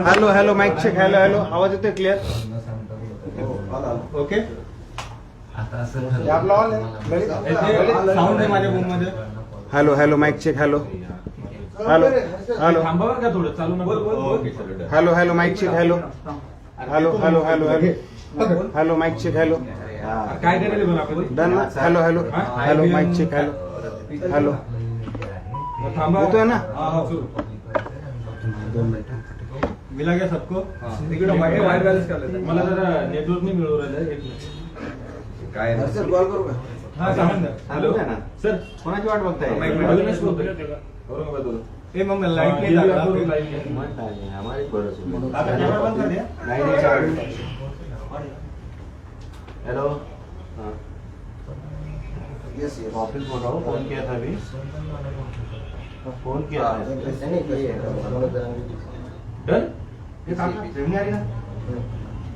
Hello hello mike check hello hello. आवाज़ येतोय clear okay hall. Sound आहे माझ्या रूम मध्ये. Hello hello mike check hello hello hello hello hello mike check hello hello hello hello hello hello mike check hello काय करायला done hello hello hello mike check hello hello थांबा येतोय ना? हा, हा, मिला गया सबको तिकडं वाईट वाईट बॅलन्स करायला मला जरा नेटवर्क नाही मिळू राहिलं एक मिनिट. हर्षल, कॉल करू का? हा सांगा ना हॅलो सर कोणाची वाट बघताय अविनाश बोलतोय. औरंगाबादवरून. ए मग लाईट नाही देवीराजवरून लागला. लाईन गेली. आता कॅमेरा बंद कर द्या. Hello Yes, yes. ऑफ़िस बोल रहा हूँ फ़ोन किया था अभी फोन किया हाँ, था नहीं, नहीं, नहीं, नहीं. डन हे काका, जेवणी आली ना?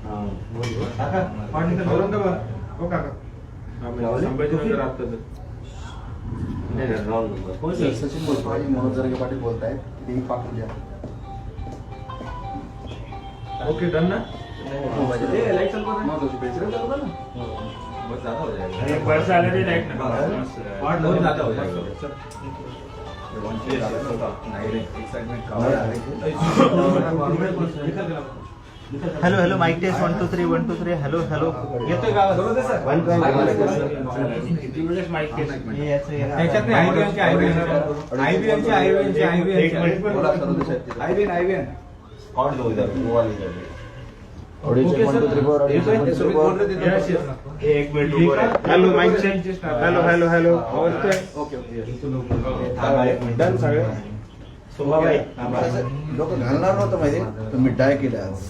हाँ, बोलिए काका, पाठ निकाल. औरंगाबाद हो काका. हा, म्हणजे संभाजीनगर आता नहीं नहीं रॉन्ग नंबर कौन सर, सी सचिन बोलतो आणि मनोज जरगे पाटील बोलतायत लिंक पाठवून द्या ओके डन ना ए, लाइट चालू कर ना. सिरियल चालू कर ना. बहुत ज्यादा हो जाएगा अरे वर्ष आले रे लाइट नका बहुत ज्यादा हो जाएगा hello hello mike test one two three one two three hello hello. येतोय का. एक minute hello mike hello hello hello आवाज डन सगळे शोभाबाई लोक घालणार नव्हतं माहिती मी ट्राय केलं आज.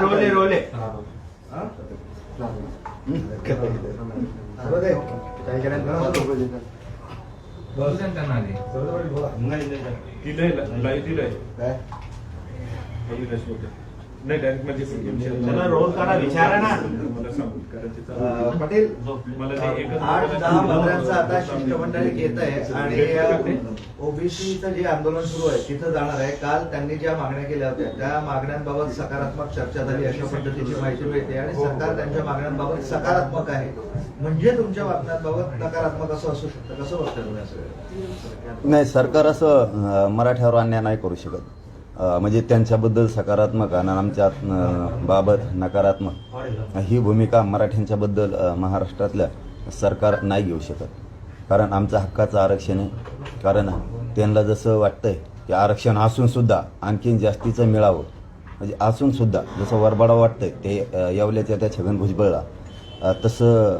रोल. रोल. पाटील रोल. अरे, इकडे हा. नाही डायरेक्ट म्हणजे चला रोल करा विचारा ना. मला सांगू पाटील मला ते एकच आठ बोलायचं. दहा मंत्र्यांचं आता शिष्टमंडळ येत आहे आणि ओबीसीचं जे आंदोलन सुरू आहे तिथं जाणार आहे. काल त्यांनी ज्या मागण्या केल्या होत्या त्या मागण्यांबाबत सकारात्मक चर्चा झाली अशा पद्धतीची माहिती मिळते. आणि सरकार त्यांच्या मागण्यांबाबत सकारात्मक आहे. म्हणजे तुमच्या बातम्यांबाबत नकारात्मक असं असू शकतं. कसं बघता तुम्ही असं नाही सरकार असं मराठ्यावर अन्याय नाही करू शकत. म्हणजे त्यांच्याबद्दल सकारात्मक आणि आमच्या बाबत नकारात्मक ही भूमिका मराठ्यांच्याबद्दल महाराष्ट्रातल्या सरकार नाही घेऊ शकत. कारण आमचं हक्काचं आरक्षण आहे. कारण त्यांना जसं वाटतंय की आरक्षण असून सुद्धा आणखीन जास्तीचं मिळावं. म्हणजे असून सुद्धा जसं वरबाडा वाटतंय ते येवल्याच्या त्या छगन भुजबळला तसं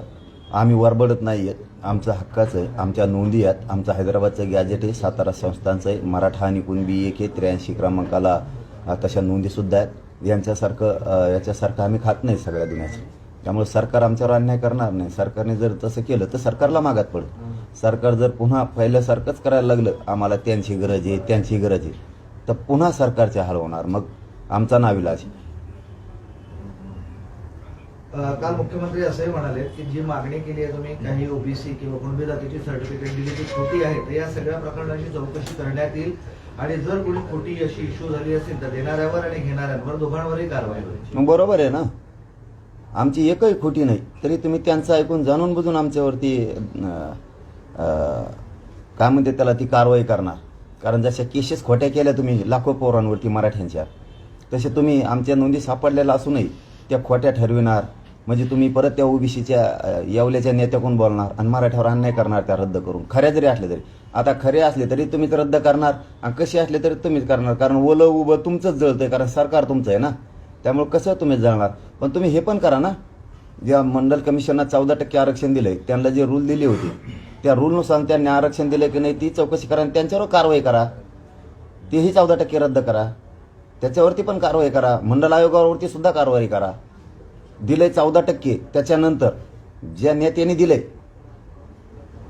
आम्ही वरबडत नाही आहेत आमचं हक्काचं आहे आमच्या नोंदी आहेत. आमचं हैदराबादचं गॅजेट आहे सातारा संस्थांचं आहे. मराठा आणि कुणबी एक आहे त्र्याऐंशी क्रमांकाला तशा नोंदीसुद्धा आहेत. यांच्यासारखं याच्यासारखं आम्ही खात नाही सगळ्या दुनियाचं. त्यामुळे सरकार आमच्यावर अन्याय करणार नाही. सरकारने जर तसं केलं तर सरकारला मागात पडलं सरकार जर पुन्हा पहिल्यासारखंच करायला लागलं आम्हाला त्यांची गरज आहे त्यांची गरज आहे तर पुन्हा सरकारचे हाल होणार. मग आमचा नाविलाज आहे. काल मुख्यमंत्री असंही म्हणाले की जी मागणी केली आहे तुम्ही काही ओबीसी किंवा कुणबी जातीची सर्टिफिकेट दिली ती खोटी आहे तर या सगळ्या प्रकरणाची चौकशी करण्यात येईल. आणि जर कोणी खोटी अशी इश्यू झाली असेल तर देणाऱ्यावर आणि घेणाऱ्यांवर दोघांवरही कारवाई होईल मग बरोबर आहे ना? आमची एकही खोटी नाही तरी तुम्ही त्यांचं ऐकून जाणून बुजून आमच्यावरती काय म्हणते त्याला ती कारवाई करणार. कारण जशा केसेस खोट्या केल्या तुम्ही लाखो पोरांवरती मराठ्यांच्या तसे तुम्ही आमच्या नोंदी सापडलेल्या असूनही त्या खोट्या ठरविणार. म्हणजे तुम्ही परत त्या ओबीसीच्या येवल्याच्या नेत्याकडून बोलणार आणि मराठ्यावर अन्याय करणार त्या रद्द करून. खऱ्या जरी असल्या तरी. आता खरे असले तरी तुम्हीच रद्द करणार आणि कसे असले तरी तुम्हीच करणार. कारण ओलं उभं तुमचंच जळतंय कारण सरकार तुमचं आहे ना. त्यामुळे कसं तुम्ही जळणार? पण तुम्ही हे पण करा ना. ज्या मंडल कमिशननं चौदा टक्के आरक्षण दिलंय त्यांना जे रूल दिली होती त्या रूलनुसार त्यांनी आरक्षण दिलं की नाही ती चौकशी करा आणि त्यांच्यावर कारवाई करा. तेही चौदा टक्के रद्द करा. त्याच्यावरती पण कारवाई करा. मंडल आयोगावरती सुद्धा कारवाई करा. दिलंय चौदा टक्के. त्याच्यानंतर ज्या नेत्याने दिले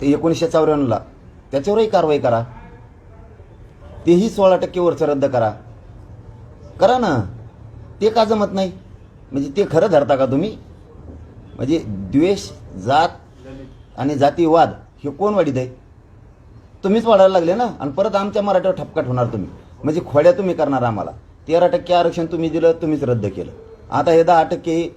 ते एकोणीसशे चौऱ्याण्णवला. त्याच्यावरही कारवाई करा. तेही सोळा टक्के वरचं रद्द करा. करा ना. ते का जमत नाही? म्हणजे ते खरं धरता का तुम्ही? म्हणजे द्वेष जात आणि जातीवाद हे कोण वाढीत आहे? तुम्हीच वाढायला लागले ना. आणि परत आमच्या मराठीवर ठपकाट होणार तुम्ही. म्हणजे खोड्या तुम्ही करणार आम्हाला. तेरा टक्के आरक्षण तुम्ही दिलं तुम्हीच रद्द केलं. आता हे दहा टक्के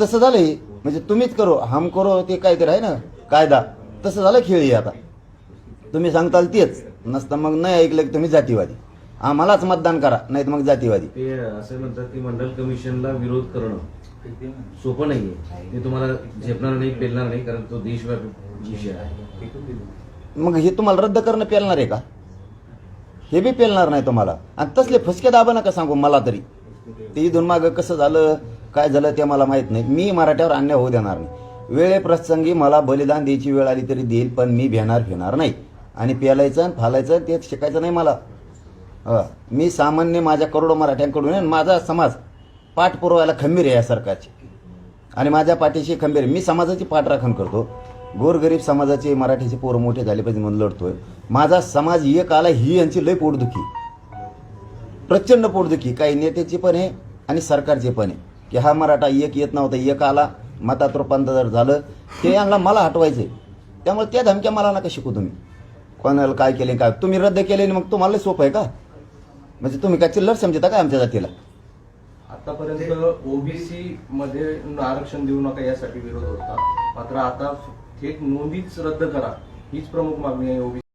तसं झालं हे म्हणजे तुम्हीच करो हम करो ते काहीतरी आहे ना कायदा. तसं झालं खेळ हे आता. तुम्ही सांगताल तेच. नसतं मग नाही ऐकलं की तुम्ही जातीवादी. आम्हालाच मतदान करा नाही मग जातीवादी. ते असं म्हणतात की मंडल कमिशनला विरोध करणं सोपं नाहीये. ते तुम्हाला झेपणार नाही पेलणार नाही कारण तो देशव्यापी विषय आहे. मग हे तुम्हाला रद्द करणं पेलणार आहे का? हे बी पेलणार नाही तुम्हाला. आणि तसले फसके दाबा नका सांगू मला तरी. ते इथून मागं कसं झालं? काय झालं ते मला माहीत नाही. मी मराठ्यावर अन्याय होऊ देणार नाही. वेळेप्रसंगी मला बलिदान द्यायची वेळ आली तरी देईल पण मी भेणार फिरणार नाही. आणि प्यालायचं आणि फालायचं ते शिकायचं नाही मला. मी सामान्य माझ्या करोडो मराठ्यांकडून आहे आणि माझा समाज पाठ पुरवायला खंबीर आहे या सरकारची आणि माझ्या पाठीशी खंबीर आहे. मी समाजाची पाठराखण करतो. गोरगरीब समाजाचे मराठीचे पोरं मोठे झाले पाहिजे म्हणून लढतोय. माझा समाज एक आला ही यांची लय पोटदुखी. प्रचंड पोटदुखी. काही नेत्याची पण आहे आणि सरकारची पण आहे. की हा मराठा एक येत नव्हता एक आला. मतात रूपांतर झालं ते यांना मला हटवायचे. त्यामुळे त्या धमक्या मला नका शिकू तुम्ही. कोणाला काय केले काय? तुम्ही रद्द केले आणि मग तुम्हाला सोपं आहे का? म्हणजे तुम्ही काय चिल्लर समजता काय आमच्या जातीला? आतापर्यंत ओबीसी मध्ये आरक्षण देऊ नका यासाठी विरोध होता. मात्र आता थेट नोंदीच रद्द करा. हीच प्रमुख मागणी आहे ओबीसी